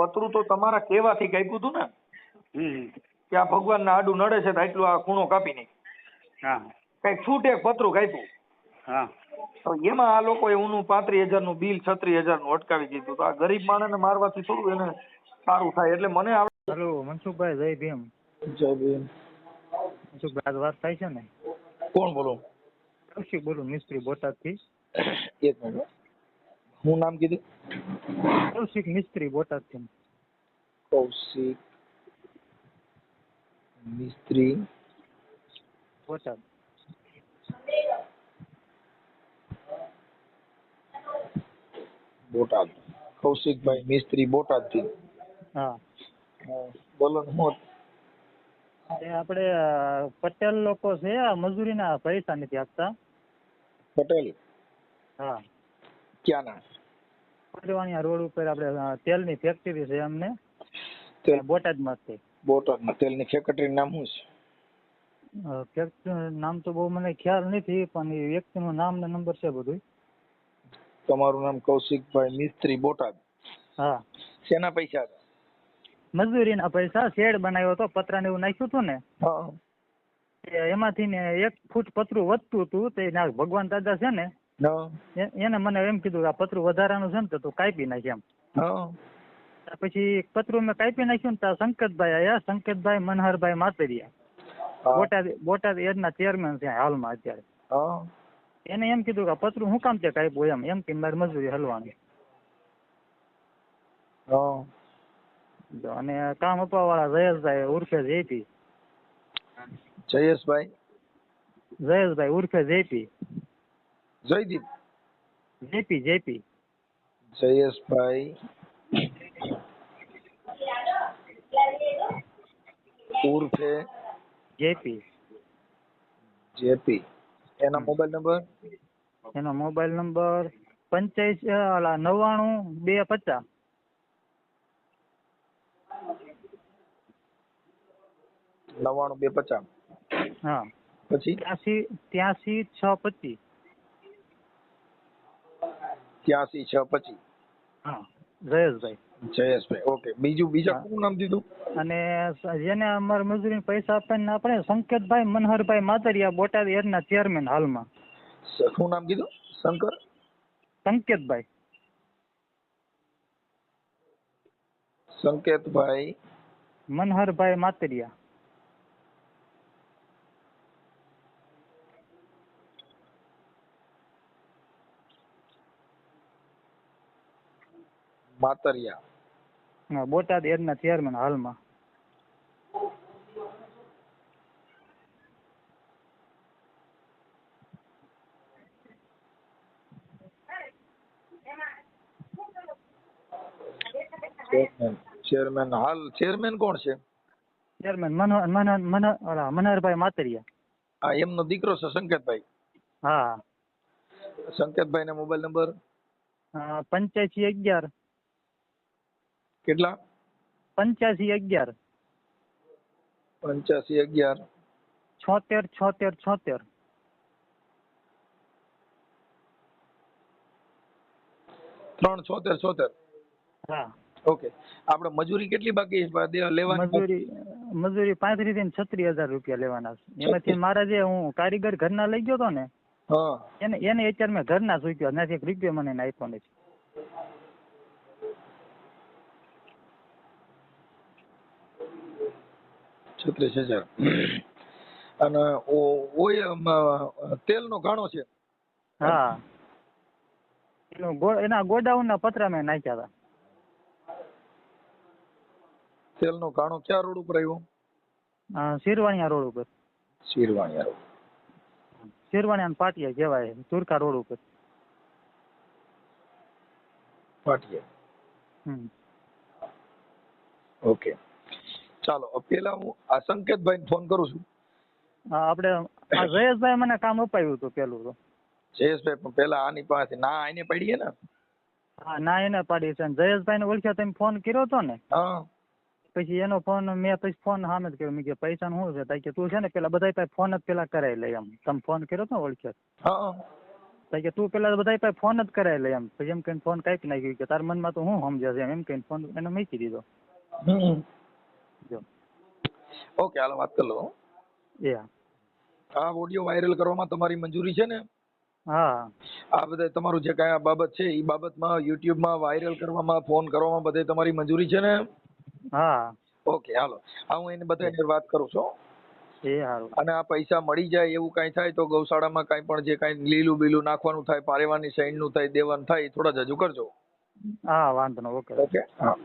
પતરું તો તમારા કહેવાથી કાપ્યું હતું ને? કે આ ભગવાનના આડું નડે છે તો આટલું આ ખૂણો કાપી નાખ. હા. કંઈક છૂટે પતરું કાપ્યું હા. તો એમાં આ લોકોએ ઊનું પાંત્રીસ હજારનું બિલ છત્રીસ હજારનું અટકાવી દીધું. તો આ ગરીબ માણસને મારવાથી થોડું એને સારું થાય. એટલે મને આવડે હેલો મનસુખભાઈ જય ભીમ. જય ભીમ. મનસુખભાઈ આજ વાત થાય છે ને? કોણ બોલો? કૌશિક બોલું મિસ્ત્રી બોટાદથી. એક મિનિટ. હું નામ કીધું? કૌશિક મિસ્ત્રી બોટાદથી કૌશિક મિસ્ત્રી. બોટાદ. બોટાદ. કૌશિકભાઈ મિસ્ત્રી બોટાદથી હા બોલો ને હું આપણે પટેલ લોકો છે આ મજૂરીના પૈસા નથી આપતા. પટેલ? હા. ક્યાં ના રોડ ઉપર આપણે તેલની ફેક્ટરી છે અમને બોટાદમાં છે બોટાદમાં. તેલની ફેક્ટરી નામ શું છે? નામ તો બહુ મને ખ્યાલ નથી પણ એ વ્યક્તિનું નામ ને નંબર છે બધું તમારું નામ કૌશિકભાઈ મિસ્ત્રી બોટાદ. હા. શેના પૈસા હતા? મજૂરીના પૈસા શેડ બનાવ્યો હતો પતરા ને એવું નાખ્યું હતું ને. એમાંથી ને એક ફૂટ પતરું વધતું હતું તે ભગવાન દાદા છે ને એને મને એમ કીધું આ પતરું વધારાનું છે ને તો તું કાપી નાખ એમ. પછી પતરું મેં કાપી નાખ્યું ને ત્યાં સંકેતભાઈ આયા સંકેતભાઈ મનહરભાઈ માતરિયા. બોટાદ બોટાદ એડના ચેરમેન છે હાલમાં અત્યારે. એને એમ કીધું કે પતરું હું કામ તે કાપ્યું એમ? એમ કે મારી મજૂરી હલવાની. અને કામ અપાવવાળા જયેશભાઈ ઉર્ફે જેપી. જયેશભાઈ? જયેશભાઈ ઉર્ફે JP. Jaydeep. JP JP. Jayeshbhai. ઉર્ફે. જેપી. જેપી. એનો મોબાઈલ નંબર? એનો મોબાઈલ નંબર પંચ્યાસી ઓલા નવ્વાણું બે પચાસ. નવ્વાણું બે પચાસ. હા. પછી? ત્યાંસી ત્યાંસી છ પચીસ. ત્યાંસી છ પચીસ હા જયેશભાઈ. જયેશભાઈ ઓકે. બીજું બીજા કોનું નામ દીધું? અને જેને અમારે મજૂરી પૈસા આપવાના આપણે સંકેતભાઈ મનહરભાઈ માતરિયા બોટાદ એરના ચેરમેન હાલમાં. શું નામ કીધું? શંકર? સંકેતભાઈ. સંકેતભાઈ. મનહરભાઈ માતરિયા માતરિયા. હા, બોટાદ એરના ચેરમેન હાલમાં. ચેરમેન હાલ ચેરમેન કોણ છે? ચેરમેન મનોહર મનોહર મનોહર મનોહરભાઈ માતરિયા. આ એમનો દીકરો છે સંકેતભાઈ. હા. સંકેતભાઈ ને મોબાઈલ નંબર હા પંચ્યાસી અગિયાર. કેટલા? પંચ્યાસી અગિયાર. પંચ્યાસી અગિયાર. છોતેર છોતેર છોતેર. ત્રણ છોતેર છોતેર. હા. ઓકે. આપણે મજૂરી કેટલી બાકી લેવાની મજૂરી મજૂરી પાંત્રીસથી છત્રીસ હજાર રૂપિયા લેવાના છે. એમાંથી મારા જે હું કારીગર ઘરના લઈ ગયો તો ને એને એને અત્યારે મેં ઘરના સૂચ્યો નથી એક રૂપિયો મને આપ્યો નથી. છત્રીસ હજાર અને તેલનો ઘાણો છે. હા. એના ગોડાઉન ના પતરા મેં નાખ્યા હતા. તેલનો ઘાણો ક્યાં રોડ ઉપર આવ્યો? શિરવાણિયા રોડ ઉપર. શિરવાણિયા રોડ. શિરવાણિયા પાટિયા કહેવાય તુરકા રોડ ઉપર. પાટિયા. હમ. ઓકે. ચાલો પેલા હું આ સંકેતભાઈ ફોન કરું છું. આપણે જયેશભાઈ મને કામ અપાયું હતું પેલું તો. જયેશભાઈ પણ પેલા આની પાસે ના આઈને પડીએ ને? હા ના એને પાડી છે. જયેશભાઈ ને ઓળખ્યા તમે ફોન કર્યો હતો ને? હા. પછી એનો ફોન મેં પછી ફોન સામે જ કર્યો. મેં કે પૈસા શું છે? તાઈ કે તું છે ને પેલા બધા પાસે ફોન જ પેલા કરાવી લે એમ. તમે ફોન કર્યો હતો ઓળખ્યા? હા. તો કે તું પેલા બધા પાસે ફોન જ કરાવી લે એમ. પછી એમ કઈ ફોન કાપી નાખ્યું. કે તારા મનમાં તો હું સમજે છે? એમ કઈ ફોન એને મૂકી દીધો. જો. ઓકે હાલો વાત કરી લો. એ આ ઓડિયો વાયરલ કરવામાં તમારી મંજૂરી છે ને? હા. આ બધે તમારું જે કાંઈ બાબત છે એ બાબતમાં યુટ્યુબમાં વાયરલ કરવામાં ફોન કરવામાં બધે તમારી મંજૂરી છે ને? હા. ઓકે હાલો. હા હું એને બધાને વાત કરું છું એ હારું. અને આ પૈસા મળી જાય એવું કાંઈ થાય તો ગૌશાળામાં કાંઈ પણ જે કાંઈ લીલું બીલું નાખવાનું થાય પારેવાની સાઈડનું થાય દેવાનું થાય થોડા જજુ કરજો. હા વાંધો ઓકે ઓકે હા.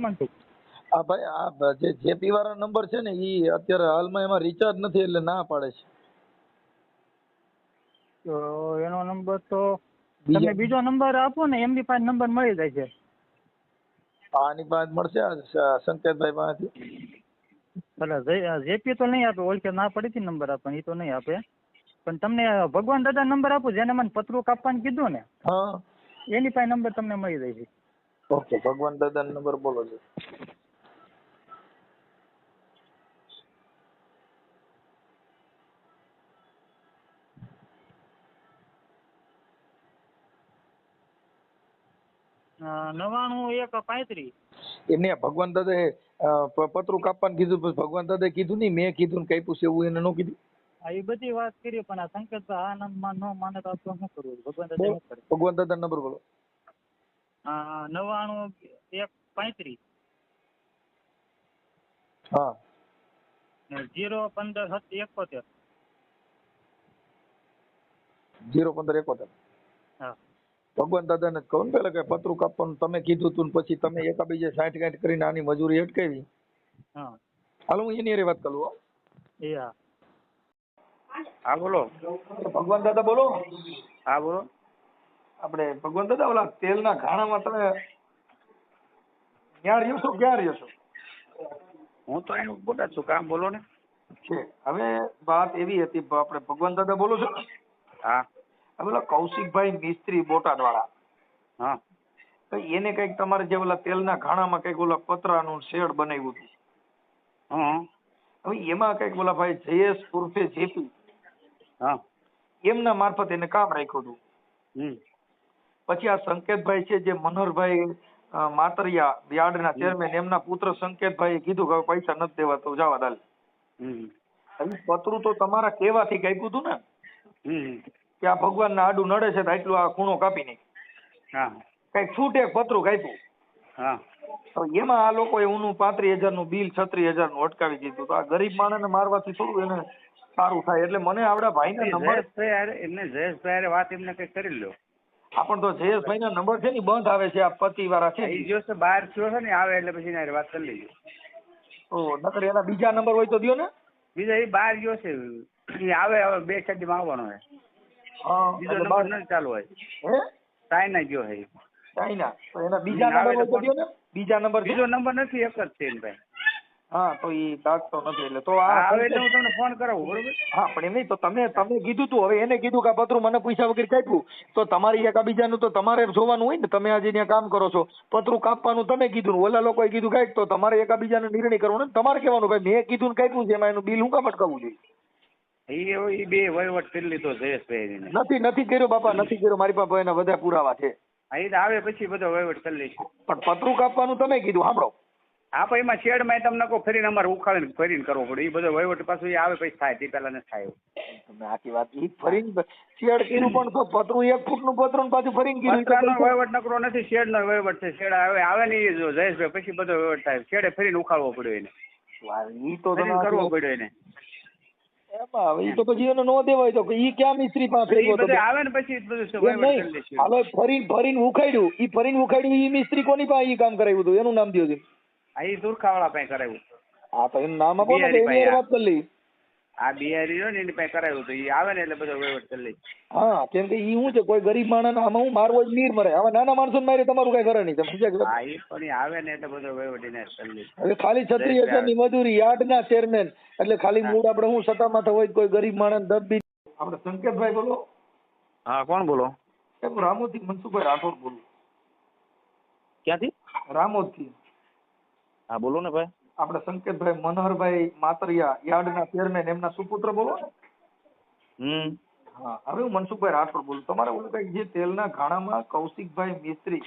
શું? આ ભાઈ આ જે જેપી વાળા નંબર છે ને એ અત્યારે હાલમાં એમાં રિચાર્જ નથી એટલે ના પાડે છે. તો એનો નંબર તો તમે બીજો નંબર આપો ને એમની પાસે નંબર મળી જાય છે. આની પાસે મળશે સંકેતભાઈ પાસેથી? એટલે જેપી તો નહીં આપે ઓળખે ના પડી હતી નંબર આપે એ તો નહીં આપે. પણ તમને ભગવાન દાદા નંબર આપું જેને મને પતરું કાપવાનું કીધું ને એની પાસે નંબર તમને મળી જાય છે. ઓકે ભગવાન દાદા નંબર બોલો છો નવાણું એક પાંત્રીસ. એમને ભગવાન દાદા પતરું કાપવાનું કીધું ભગવાન દાદા કીધું નહીં મેં કીધું ને કાપ્યું છે એવું એને ન કીધું? હા એ બધી વાત કરી પણ આ સંકેત આનંદમાં ન માને તો શું કરવું? ભગવાન દાદા ભગવાન દાદા નંબર બોલો. હા નવાણું એક પાંત્રીસ. હા. જીરો પંદર એકોતેર. જીરો પંદર એકોતેર. હા. ભગવાન દાદા ને કહું પેલા કે પતરું કાપવાનું તમે કીધું તું ને પછી તમે એકાબીજે સાઠ ગાંઠ કરીને આની મજૂરી અટકાવી. હા. હાલો હું એની હારે વાત કરું એ હા. હા બોલો. ભગવાન દાદા બોલો. હા બોલો. આપણે ભગવાન દાદા ઓલા તેલના ઘાણામાં તમે ક્યાં રહ્યો છો ક્યાં રહ્યો છો? હું તો એનું બોટા છું. કામ બોલો ને. છે. હવે વાત એવી હતી આપણે ભગવાન દાદા બોલો છો? હા. હવે ઓલા કૌશિકભાઈ મિસ્ત્રી બોટાદ વાળા હા. તો એને કંઈક તમારે જે ઓલા તેલના ઘાણામાં કંઈક ઓલા પતરાનું શેડ બનાવ્યું હતું. હા હવે એમાં કંઈક ઓલા ભાઈ જયેશ ઉર્ફે જેપી હા. એમના મારફત એને કામ રાખ્યું હતું. હમ. પછી આ સંકેતભાઈ છે જે મનોહરભાઈ માતરિયા યાર્ડના ચેરમેન એમના પુત્ર સંકેતભાઈ કીધું કે પૈસા નથી દેવા તો જવા દાલ. પતરું તો તમારા કેવાથી કાપ્યું હતું ને? કે આ ભગવાનના આડું નડે છે તો આટલું આ ખૂણો કાપી નાખ. હા. કંઈક છૂટે પતરું કાપ્યું હા. તો એમાં આ લોકોએ ઊનું પાંત્રીસ હજારનું બિલ છત્રીસ હજારનું અટકાવી દીધું. તો આ ગરીબ માણસને મારવાથી થોડું એને સારું થાય. એટલે મને આવડા ભાઈના નંબર એમને જયેશભાઈ વાત એમને કઈ કરી લ્યો. આ પણ ભાઈ જયેશભાઈના નંબર છે ને બંધ આવે છે આ પતિ વાળા છે એ જો છે બહાર થયો છે ને આવે એટલે પછી એના વાત કરી લેજો. તો નકર એના બીજા નંબર હોય તો દયો ને. બીજા એ બહાર ગયો છે એ આવે હવે બે છડીમાં આવવાનો છે. બીજો નંબર ન ચાલુ હોય. હે? ચાઇના ગયો છે. ચાઇના તો એના બીજા નંબર હોય તો તો ને. બીજા નંબર બીજો નંબર નથી એક જ છે પાસે હા તો ઈ દાખતો નથી એટલે તો આ હવે એટલે હું તમને ફોન કરાવું બરોબર? હા પણ એમ નહીં તો તમે તમે કીધું તું હવે એને કીધું કે પતરું મને પૈસા વગર કાપ્યું. તો તમારી એક બીજાનું તો તમારે જોવાનું હોય ને તમે આજે ત્યાં કામ કરો છો. પતરું કાપવાનું તમે કીધું ઓલા લોકોએ કીધું કાંઈક તો તમારે એકાબીજાને નિર્ણય કરવાનો ને તમારે કહેવાનું ભાઈ મેં કીધું ને કાપ્યું છે એમાં એનું બિલ હું કામ અટકાવવું જોઈએ એવો- બે વહીવટ કરી લીધો જયેશભાઈ નથી નથી કર્યો બાપા નથી કર્યો મારી પાસે એના બધા પુરાવા છે. હા આવે પછી બધો વહીવટ કરી લઈશું. પણ પતરું કાપવાનું તમે કીધું સાંભળો. હા પણ એમાં શેડમાં તમને કહો ફરીને અમારે ઉખાડીને ફરીને કરવો પડે. એ બધો વહીવટ પાછું એ આવે પછી થાય તે પહેલા ન થાય એવું. તમે આખી વાત એ ફરીને શેડ કીધું પણ તો પતરું એક ફૂટનું પતરું ને પાછું ફરીને કીધું. પતરાનો વહીવટ નકરો નથી શેડનો વહીવટ છે. શેડ આવે આવે ને ઈ જો જયેશભાઈ પછી બધો વહીવટ થાય. શેડે ફરીને ઉખાડવો પડ્યો એને. ઈ તો તમે કરવો પડ્યો એને. એમાં હવે તો પછી એને નો દેવાય તો ઈ ક્યાં મિસ્ત્રી પાસે આવે ને પછી બધું નહીં. હાલો ફરીને ફરીને ઉખાડ્યું. ઈ ફરીને ઉખાડ્યું ઈ મિસ્ત્રી કોની પાસે ઈ કામ કરાવ્યું હતું? એનું નામ દ્યો છે. હા ઈ તુરખાવાળા પાસે કરાવ્યું? હા તો એનું નામ આપો ને એની વાત કરી લઈ આ બિહારી રહ્યો ને એની પાસે કરાવ્યું તો એ આવે ને એટલે બધો વહીવટ કરી લઈશું હા કેમ કે ઈ શું છે કોઈ ગરીબ માણસ આમાં હું મારવો જ નીર મરે. હવે નાના માણસો મારી તમારું કઈ કરે નહીં. તમે સમજ્યા હા એ પણ આવે ને એટલે બધો વહીવટ એને કરી લઈશું હવે ખાલી છત્રીસ હજારની મજૂરી યાર્ડના ચેરમેન. એટલે ખાલી મૂળ આપણે હું સત્તા માથે હોય કોઈ ગરીબ માણસ દબી આપણે સંકેતભાઈ બોલો. હા કોણ બોલો? રામોદથી મનસુખભાઈ રાઠોડ બોલું. ક્યાંથી? રામોદથી હા બોલો ને ભાઈ. આપણે સંકેતભાઈ મનોહરભાઈ માતરિયા યાર્ડના ચેરમેન એમના સુપુત્ર બોલો. હમ. હા હવે હું મનસુખભાઈ રાઠોડ બોલું. તમારે ઓલું કંઈક જે તેલના ઘાણામાં કૌશિકભાઈ મિસ્ત્રી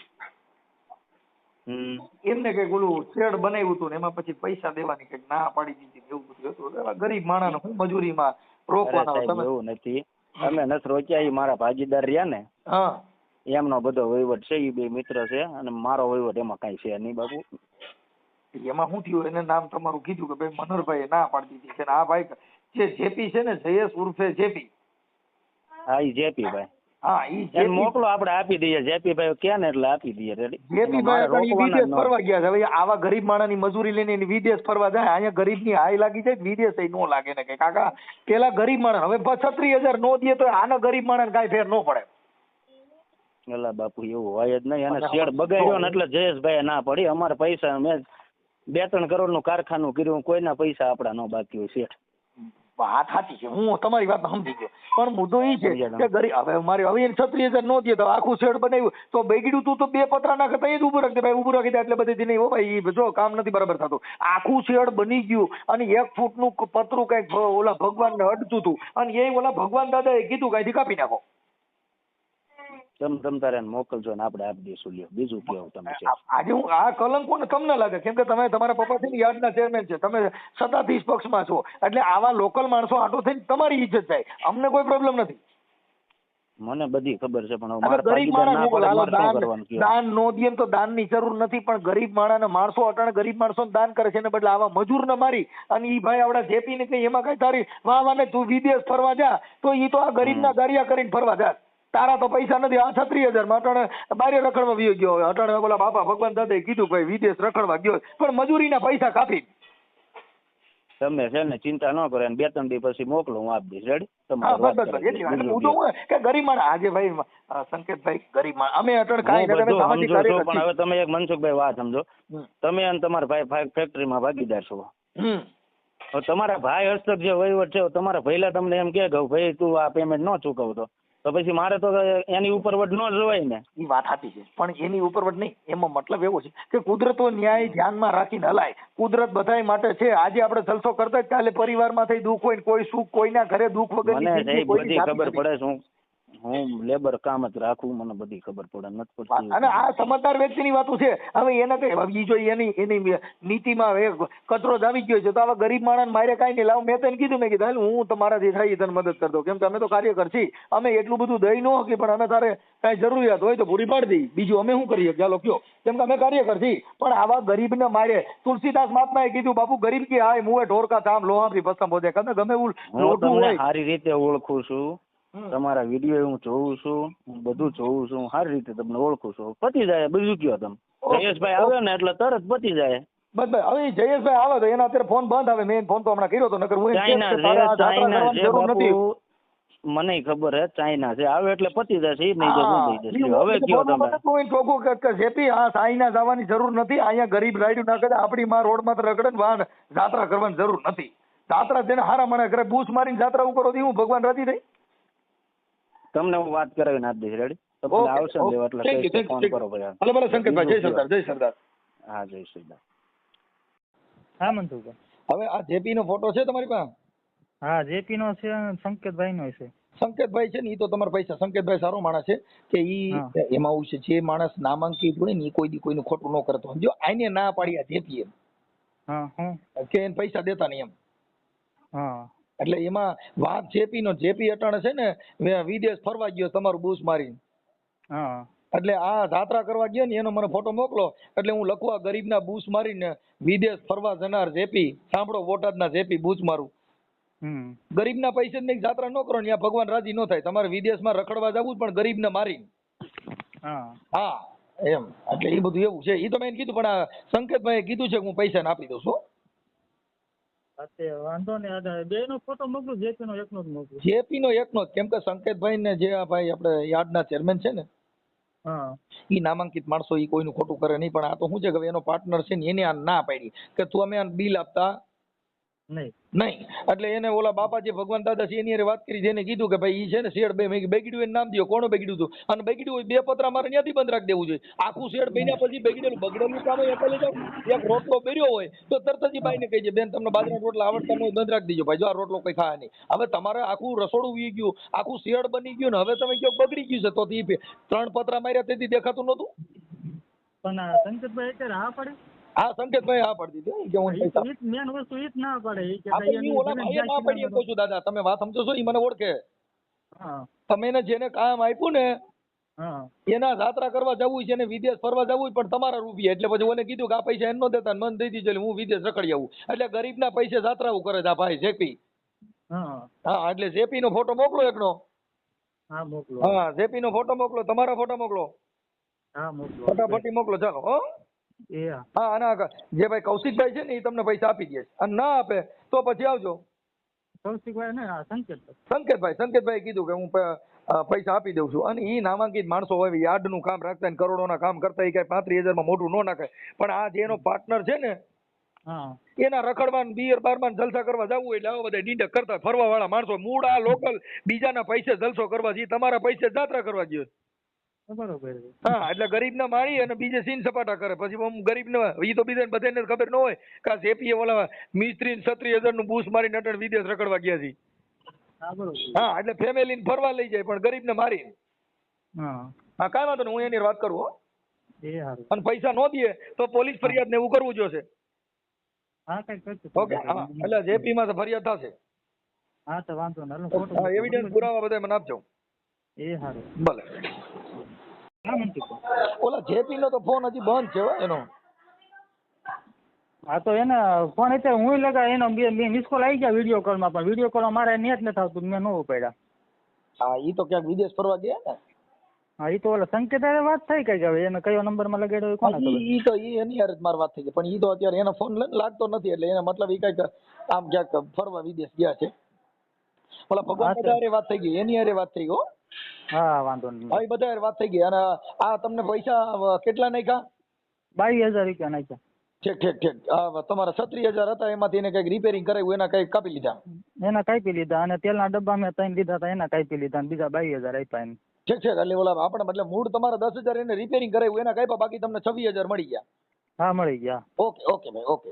એમને કંઈક ઓલું શેડ બનાવ્યું હતું ને એમાં પછી પૈસા દેવાની કંઈક ના પાડી દીધી એવું બધું હતું. ગરીબ માણસ હું મજૂરીમાં રોકવાના તમે? એવું નથી. અમે નથી રોક્યા એ મારા ભાગીદાર રહ્યા ને. હા. એમનો બધો વહીવટ છે એ બે મિત્ર છે અને મારો વહીવટ એમાં કઈ છે નહીં બાપુ. એમાં શું થયું? એને નામ તમારું કીધું કે ભાઈ મનોહરભાઈ ના પાડી દીધી છે. આ ભાઈ જે જેપી છે ને જયેશ ઉર્ફે જેપી. હા ઈ જેપી ભાઈ. હા ઈ મોકલો આપણે આપી દઈએ. જેપી ભાઈ કે ને એટલે આપી દઈએ. રેડી જેપી ભાઈ વિદેશ ફરવા ગયા છે. હવે આવા ગરીબ માણસની મજૂરી લઈને એની વિદેશ ફરવા જાય. અહીંયા ગરીબની હાઈ લાગી જાય વિદેશ નો લાગે ને કે કાકા પેલા ગરીબ માણસ. હવે છત્રીસ હજાર નો દે તો આના ગરીબ માણસ કાંઈ ફેર નો પડે. એલા બાપુ એવું હોય જ નહીં. અને શેડ બગાડ્યો ને એટલે જયેશભાઈ ના પડી. અમારે પૈસા મેં બે ત્રણ કરોડનું કારખાનું કર્યું કોઈના પૈસા આપડા ન બાકી હોય શેઠ. વાત સાચી છે. હું તમારી વાત સમજી ગયો. પણ મુદ્દો એ છે કે ગરીબ હવે મારે હવે એને છત્રીસ હજાર નો દે તો આખું શેડ બનાવ્યું. તો બગડ્યું તું તો બે પતરા નાખે તો એ જ ઉભું રાખી દે ભાઈ ઉભું રાખી દે એટલે બધી નહીં હો ભાઈ જો કામ નથી બરાબર થતું. આખું શેડ બની ગયું અને એક ફૂટનું નું પતરું કંઈક ઓલા ભગવાનને અડતું હતું અને એ ઓલા ભગવાન દાદાએ કીધું કઈ કાપી નાખો. તમે તમ તારે મોકલજો ને આપણે આપી દઈશું લ્યો બીજું કેવું તમે છે આજે હું આ કલંક કોને તમને લાગે કેમ કે તમે તમારા પપ્પા છે ને યાર્ડના ચેરમેન છે. તમે સત્તાધીશ પક્ષમાં છો. એટલે આવા લોકલ માણસો આટો થઈને તમારી ઇજ્જત જાય અમને કોઈ પ્રોબ્લેમ નથી. મને બધી ખબર છે પણ માણસ ના દાન નો દે તો દાનની જરૂર નથી પણ ગરીબ માણસને માણસો અટાણે ગરીબ માણસો દાન કરે છે ને બદલે આવા મજૂરને મારી અને ઈ ભાઈ આવડા જેપી ને કઈ એમાં કઈ તારી વાહ વાને તું વિદેશ ફરવા જા તો ઈ તો આ ગરીબ ના ગારિયા કરીને ફરવા જા. તારા તો પૈસા નથી. આ છત્રી હજાર. માં અટાણે બારે રખડવા વયો ગયો હવે. અટાણે બોલા બાપા ભગવાન દાદા કીધું ભાઈ વિદેશ રખડવા ગયો પણ મજૂરીના પૈસા કાપી તમે છે ને ચિંતા ન કરો બે ત્રણ દિવસ પછી મોકલો હું આપી દઈશ. રેડી હા કે ગરીબ માણસ. આજે ભાઈ સંકેતભાઈ ગરીબ માણસ. અમે અટળ કાંઈ પણ હવે તમે એક મનસુખભાઈ વાત સમજો. તમે અને તમારા ભાઈ ભાઈ ફેક્ટરીમાં ભાગીદાર છો. તમારા ભાઈ હસ્તક જે વહીવટ છે તમારા ભાઈલા તમને એમ કે ભાઈ તું આ પેમેન્ટ ન ચૂકવતો. તો પછી મારે તો એની ઉપર વટ ન જોવાય ને. એ વાત સાચી છે. પણ એની ઉપરવટ નહીં. એમાં મતલબ એવો છે કે કુદરતો ન્યાય ધ્યાનમાં રાખીને હલાય. કુદરત બધાય માટે છે. આજે આપણે જલસો કરતા જ કાલે પરિવારમાં થઈ દુઃખ હોય ને કોઈ સુખ કોઈના ઘરે દુઃખ વગર મને બધી ખબર પડે છે. હું હું લેબર કામ જ રાખું મને બધી ખબર પડે નથી પડતી અને આ સમજદાર વ્યક્તિની વાતો છે. હવે એને કઈ હવે જો એની એની નીતિમાં એ કચરો જામી ગયો છે. તો આવા ગરીબ માણસ મારે કાંઈ નહીં. લાવ મેં તને કીધું મેં કીધું હાલ હું તમારાથી થાય તને મદદ કરતો કેમ કે અમે તો કાર્યકર છીએ. અમે એટલું બધું દઈ ન હકી પણ અમે તારે કાંઈ જરૂરિયાત હોય તો પૂરી પાડી દઈ. બીજું અમે શું કરીએ? ચાલો કયો. કેમ કે અમે કાર્યકર છીએ. પણ આવા ગરીબને મારે તુલસીદાસ મહાત્માએ કીધું બાપુ ગરીબ કે હાય મુએ ઢોરકા ચામ લોહામરી પસમ બોધે કદે ગમે એવું હું લોટું હોય. સારી રીતે ઓળખું છું. તમારા વીડિયો હું જોઉં છું હું બધું જોઉં છું સારી રીતે તમને ઓળખું છું. પતી જાય બીજું કયો તમે? જયેશભાઈ આવે ને એટલે તરત પતી જાય. બસ બસ હવે જયેશભાઈ આવે તો એના અત્યારે ફોન બંધ આવે મેં ફોન તો હમણાં કર્યો તો નકર હું મને ખબર હે ચાઇના છે. આવે એટલે પતી જશે એ નહીં હા, હવે કયો તમે? કોઈ ચોખ્ખું કે- કે જેપી આ સાઈના જવાની જરૂર નથી અહીંયા ગરીબ રાઈડ ના કરે આપણી માં રોડમાં રગડે ને વાહન જાત્રા કરવાની જરૂર નથી. જાત્રા જેને હારા મને કરે બૂસ મારીને જાત્રા ઉપર હતી હું ભગવાન રાજી થઈ? તમને હું વાત કરાવીને આપી દઈશ. રેડી તમને ઓકે, આવશે ને ઓકે. એટલે Thank you, કહીશ કે thank you, ફોન કરો ભાઈ ભલે ભલે શંકરભાઈ જય સરદાર જય સરદાર. હા જય સરદાર હા મનસુખભાઈ હવે આ જેપી નો ફોટો છે તમારી પાસે? હા જેપી નો છે સંકેતભાઈ નો છે. સંકેતભાઈ છે ને એ તો તમારા પૈસા. સંકેતભાઈ સારો માણસ છે કે ઈ. એમાં આવું છે જે માણસ નામાંકિત હોય ને એ કોઈ દી કોઈનું ખોટું ન કરતો. જો આને ના પાડી આ જેપી એમ. હા. કે એને પૈસા દેતા નહીં એમ. હા. એટલે એમાં વાત જેપી નો જેપી અટાણે છે ને વિદેશ ફરવા ગયો તમારું બૂસ મારીને. હા. એટલે આ જાત્રા કરવા ગયો ને એનો મને ફોટો મોકલો. એટલે હું લખવા ગરીબ ગરીબના બૂસ મારીને વિદેશ ફરવા જનાર જેપી સાંભળો બોટાદના જેપી બૂસ મારું. ગરીબ ગરીબના પૈસે જ નહીં જાત્રા ન કરો ને ભગવાન રાજી ન થાય. તમારે વિદેશમાં રખડવા જવું પણ ગરીબને મારીને. હા. હા એમ. એટલે એ બધું એવું છે. એ તો મેં કીધું પણ આ સંકેતભાઈએ કીધું છે કે હું પૈસા આપી દઉં છું તે વાંધો નહીં બે નો ફોટો મોકલું જેપી નો એકનો જ મોકલું. જેપી નો એકનો જ કેમ કે સંકેતભાઈ ને જે આ ભાઈ આપણે યાર્ડના ચેરમેન છે ને હા. ઈ નામાંકિત માણસો ઈ કોઈનું ખોટું કરે નહીં પણ આ તો શું છે કે એનો પાર્ટનર છે ને એને આ ના પાડી. કે તું અમે બિલ આપતા નહીં. એટલે એને ઓલા બાપાજી ભગવાન દાદા છે એની વાત કરી જેને કીધું કે ભાઈ ઈ છે ને શેડ બે મેં બેગડ્યું એને નામ દો કોનો બેગડ્યું હતું અને બેગડ્યું હોય બે પતરા મારે ત્યાંથી બંધ રાખી દેવું જોઈએ. આખું શેડ બન્યા પછી બેગડેલું બગડેલું કામ હોય એટલે જાવ એક રોટલો બેર્યો હોય તો તરત જ ભાઈને બાઈને કહી દે બેન તમને બાજરા રોટલા આવડતા હોય બંધ રાખી દેજો. ભાઈ જો આ રોટલો કોઈ ખાય નહીં. હવે તમારે આખું રસોડું વી ગયું આખું શેડ બની ગયું ને હવે તમે કયો બગડી ગયું છે તો ત્રણ પતરા માર્યા તેથી દેખાતું નહોતું? પણ સંકેતભાઈ અત્યારે હા પડે? હા સંકેતભાઈ હા પડી દીધી કે હું પૈસા મેન વસ્તુ ઈ જ ના પડે કે ભાઈ ઓલા ભાઈ ના પડી કહું છું દાદા તમે વાત સમજો છો ઈ મને ઓળખે. હા. તમે એને જેને કામ આપ્યું ને એના જાત્રા કરવા જવું છે ને વિદેશ ફરવા જવું પણ તમારા રૂપિયા એટલે પછી મને કીધું કે આ પૈસા એમનો દેતા મન દઈ દીધો હું વિદેશ રખડી આવું. એટલે ગરીબના પૈસે જાત્રાઓ કરે છે આ ભાઈ જેપી. હા. હા એટલે જેપી નો ફોટો મોકલો એકનો. હા મોકલો. હા જેપી નો ફોટો મોકલો તમારા ફોટો મોકલો. હા મોકલો. ફટાફટી મોકલો ચાલો હો. હા. આના જે ભાઈ કૌશિકભાઈ છે ને એ તમને પૈસા આપી દે અને ના આપે તો પછી આવજો. કૌશિકભાઈ ને હા સંકેતભાઈ સંકેતભાઈ કીધું કે હું પૈસા આપી દઉં છું. અને એ નામાંકિત માણસો હોય યાર્ડનું કામ રાખતા ને કરોડોના કામ કરતા એ કઈ પાંત્રીસ હજારમાં મોટું ન નાખે. પણ આ જે એનો પાર્ટનર છે ને એના રખડવાન બિયર બારમાન જલસા કરવા જવું એટલે આવા બધા ડીંડક કરતા ફરવા વાળા માણસો મૂળ આ લોકલ બીજાના પૈસે જલસો કરવા જઈએ. તમારા પૈસે જાત્રા કરવા જોઈએ. બરોબર. હા એટલે ગરીબને મારી અને બીજે સીન સપાટા કરે. પછી ગરીબ ને ઈ તો બીજા બધાને ખબર ન હોય કે આ જેપીએ ઓલા મિસ્ત્રી સત્રી હજારનું બૂસ મારી નટણ વિદેશ રખડવા ગયા છે. હા એટલે ફેમિલી ને ફરવા લઈ જાય પણ ગરીબને મારી હા. કાંઈ વાંધો નહીં હું એની વાત કરું હો. અને પૈસા ન દે તો પોલીસ ફરિયાદ ને એવું કરવું જોશે. ઓકે હા. એટલે જેપી માં ફરિયાદ થશે. હા તો વાંધો નહીં એવિડન્સ પુરાવા બધા મને આપજો એ સારું ભલે. ઓલા જેપી નો તો ફોન હજી બંધ છે એનો. હા તો એને ફોન અત્યારે હું લગા એનો મિસ કોલ આવી ગયા વીડિયો કોલમાં પણ. વીડિયો કોલમાં મારે નેટ નથી આવતું મેં ન ઉપાડ્યા હા ઈ તો ક્યાંક વિદેશ ફરવા ગયા ને? હા એ તો ઓલા સંકેત વાત થઈ કઈ હવે એને કયો નંબરમાં લગાડ્યો એ કોને ઈ તો ઈ એની હારે જ મારી વાત થઈ ગઈ પણ ઈ તો અત્યારે એનો ફોન લાગતો નથી એટલે એને મતલબ ઈ કંઈક આમ ક્યાંક ફરવા વિદેશ ગયા છે. ઓલા ભગવાન વાત થઈ ગઈ એની હારે વાત થઈ ગઈ હો. હા વાંધો નહીં. હા બધા વાત થઈ ગઈ. અને આ તમને પૈસા કેટલા નાખ્યા? બાવીસ હજાર રૂપિયા નાખ્યા. ઠીક ઠીક ઠીક. તમારા છત્રીસ હજાર હતા એમાંથી એને કંઈક રિપેરિંગ કરાવ્યું એના કંઈક કાપી લીધા? એના કાપી લીધા અને તેલના ડબ્બા મેં ત્રણ લીધા હતા એના કાપી લીધા અને બીજા બાવીસ હજાર આપ્યા એને ઠીક ઠીક. એટલે ઓલા આપણે મતલબ મૂળ તમારા દસ હજાર એને રિપેરિંગ કરાવ્યું એના કાપ્યા બાકી તમને છવ્વીસ હજાર મળી ગયા. હા મળી ગયા. ઓકે ઓકે ભાઈ ઓકે.